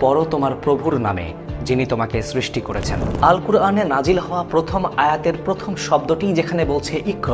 পড়ো তোমার প্রভুর নামে, যিনি তোমাকে সৃষ্টি করেছেন। আল কুরআনে নাজিল হওয়া প্রথম আয়াতের প্রথম শব্দটি যেখানে বলছে ইক্র,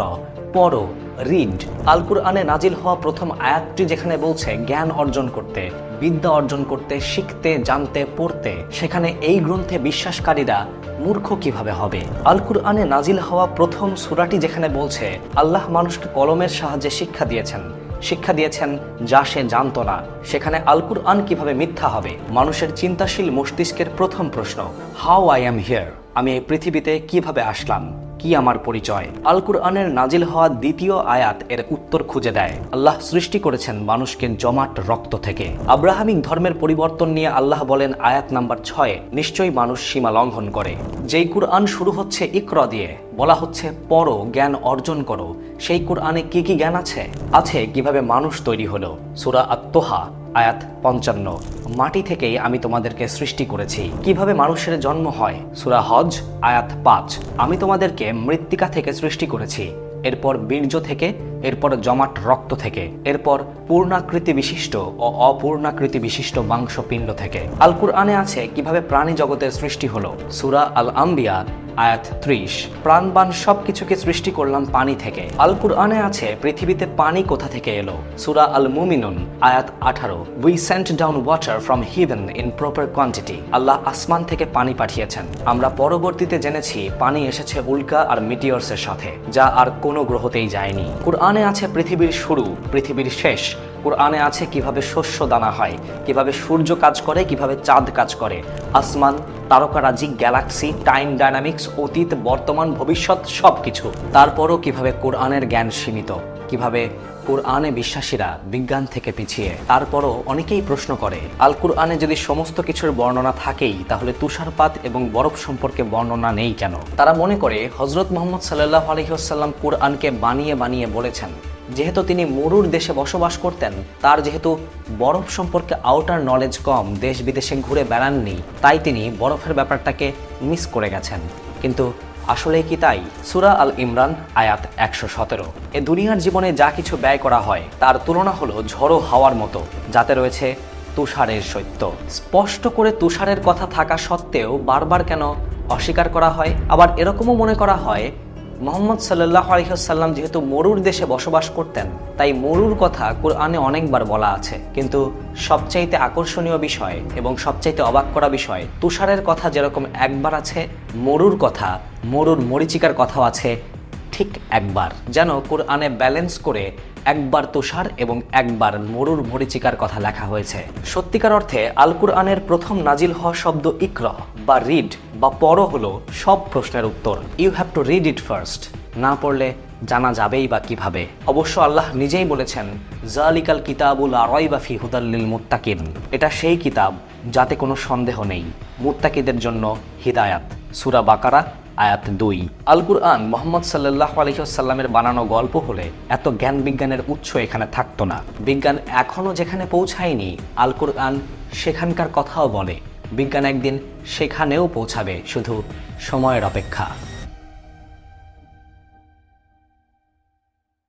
পড়ো রিড আল কুরআনে নাজিল হওয়া প্রথম আয়াতটি যেখানে বলছে জ্ঞান অর্জন করতে, বিদ্যা অর্জন করতে, শিখতে, জানতে, পড়তে। সেখানে এই গ্রন্থে বিশ্বাসকারীরা মূর্খ কীভাবে হবে? আল কুরআনে নাজিল হওয়া প্রথম সূরাটি যেখানে বলছে, আল্লাহ মানুষকে কলমের সাহায্যে শিক্ষা দিয়েছেন। শিক্ষা দিয়েছেন, যা সে জানত না। সেখানে আল আন কীভাবে মিথ্যা হবে? মানুষের চিন্তাশীল মস্তিষ্কের প্রথম প্রশ্ন হাউ আই এম হিয়ার আমি এই পৃথিবীতে কীভাবে আসলাম? কি আমার পরিচয়? আল কুরআনের নাজিল হওয়া দ্বিতীয় আয়াত এর উত্তর খুঁজে দেয়। আল্লাহ সৃষ্টি করেছেন মানুষকে জমাট রক্ত থেকে। আব্রাহামিক ধর্মের পরিবর্তন নিয়ে আল্লাহ বলেন, আয়াত নাম্বার ছয়, নিশ্চয়ই মানুষ সীমা লঙ্ঘন করে। যেই কুরআন শুরু হচ্ছে ইকর দিয়ে, বলা হচ্ছে, পড়ো, জ্ঞান অর্জন করো। সেই কুরআনে কি কি জ্ঞান আছে? আছে কীভাবে মানুষ তৈরি হলো? সুরা আত্মহা আয়াত পঞ্চান্ন। মাটি থেকেই আমি তোমাদেরকে সৃষ্টি করেছি। কীভাবে মানুষের জন্ম হয়? সুরা হজ, আয়াত পাঁচ। আমি তোমাদেরকে মৃত্তিকা থেকে সৃষ্টি করেছি। এরপর বীর্য থেকে এরপর জমাট রক্ত থেকে, এরপর পূর্ণাকৃতি বিশিষ্ট ও অপূর্ণাকৃতি বিশিষ্ট মাংসপিণ্ড থেকে। আল কুরআনে আছে কীভাবে প্রাণী জগতের সৃষ্টি হলো। সুরা আল আম্বিয়া, আয়াত ত্রিশ। প্রাণবান সবকিছুকে সৃষ্টি করলাম পানি থেকে। আল কুরআনে আছে পৃথিবীতে পানি কোথা থেকে এলো। সুরা আল মুমিনুন, আয়াত আঠারো। We sent down water from heaven in proper quantity আল্লাহ আসমান থেকে পানি পাঠিয়েছেন। আমরা পরবর্তীতে জেনেছি পানি এসেছে উল্কা আর মিটিয়র্সের সাথে, যা আর কোনো গ্রহতেই যায়নি। কুরআনে আছে পৃথিবীর শুরু, পৃথিবীর শেষ। কোরআনে আছে কীভাবে শস্য দানা হয়, কীভাবে সূর্য কাজ করে, কীভাবে চাঁদ কাজ করে। আসমান তারকারাজি গ্যালাক্সি, টাইম ডায়নামিক্স অতীত, বর্তমান, ভবিষ্যৎ সব কিছু তারপরও কীভাবে কোরআনের জ্ঞান সীমিত, কীভাবে কোরআনে বিশ্বাসীরা বিজ্ঞান থেকে পিছিয়ে। তারপরও অনেকেই প্রশ্ন করে আল কুরআনে যদি সমস্ত কিছুর বর্ণনা থাকেই, তাহলে তুষারপাত এবং বরফ সম্পর্কে বর্ণনা নেই কেন? তারা মনে করে হজরত মোহাম্মদ সাল্লাহ আলহিহাসাল্লাম কোরআনকে বানিয়ে বানিয়ে বলেছেন। যেহেতু তিনি মরুর দেশে বসবাস করতেন, তার যেহেতু বরফ সম্পর্কে আউটার নলেজ কম দেশ বিদেশে ঘুরে বেড়াননি, তাই তিনি বরফের ব্যাপারটাকে মিস করে গেছেন। কিন্তু আসলে কি তাই? সুরা আল ইমরান, আয়াত একশো সতেরো। এ দুনিয়ার জীবনে যা কিছু ব্যয় করা হয়, তার তুলনা হলো ঝড়ো হাওয়ার মতো, যাতে রয়েছে তুষারের সত্য। স্পষ্ট করে তুষারের কথা থাকা সত্ত্বেও বারবার কেন অস্বীকার করা হয়? আবার এরকমও মনে করা হয় মোহাম্মদ সাল্লাহ আলহিহাল্লাম যেহেতু মরুর দেশে বসবাস করতেন, তাই মরুর কথা কোরআনে অনেকবার বলা আছে। কিন্তু সবচাইতে আকর্ষণীয় বিষয় এবং সবচাইতে অবাক করা বিষয়, তুষারের কথা যেরকম একবার আছে, মরুর কথা, মরুর মরিচিকার কথাও আছে ঠিক একবার। যেন কোরআনে ব্যালেন্স করে একবার তুষার এবং একবার মরুর মরিচিকার কথা লেখা হয়েছে। সত্যিকার অর্থে আল কুরআনের প্রথম নাজিল হওয়া শব্দ ইকর বা রিড বা পড়ো হলো সব প্রশ্নের উত্তর। You have to read it first না পড়লে জানা যাবেই বা কীভাবে। অবশ্য আল্লাহ নিজেই বলেছেন, জালিকাল কিতাবুল আরয় বা ফি হুদাল্লিল মুত্তাকিন। এটা সেই কিতাব, যাতে কোনো সন্দেহ নেই। মুত্তাকিদের জন্য হিদায়াত। সুরা বাকারা, আয়াত দুই। আল কুরআন মোহাম্মদ সাল্লাহ আলহিসাল্লামের বানানো গল্প হলে এত জ্ঞান বিজ্ঞানের উৎস এখানে থাকতো না। বিজ্ঞান এখনও যেখানে পৌঁছায়নি আল কুরআন সেখানকার কথাও বলে। বিজ্ঞান একদিন সেখানেও পৌঁছাবে, শুধু সময়ের অপেক্ষা।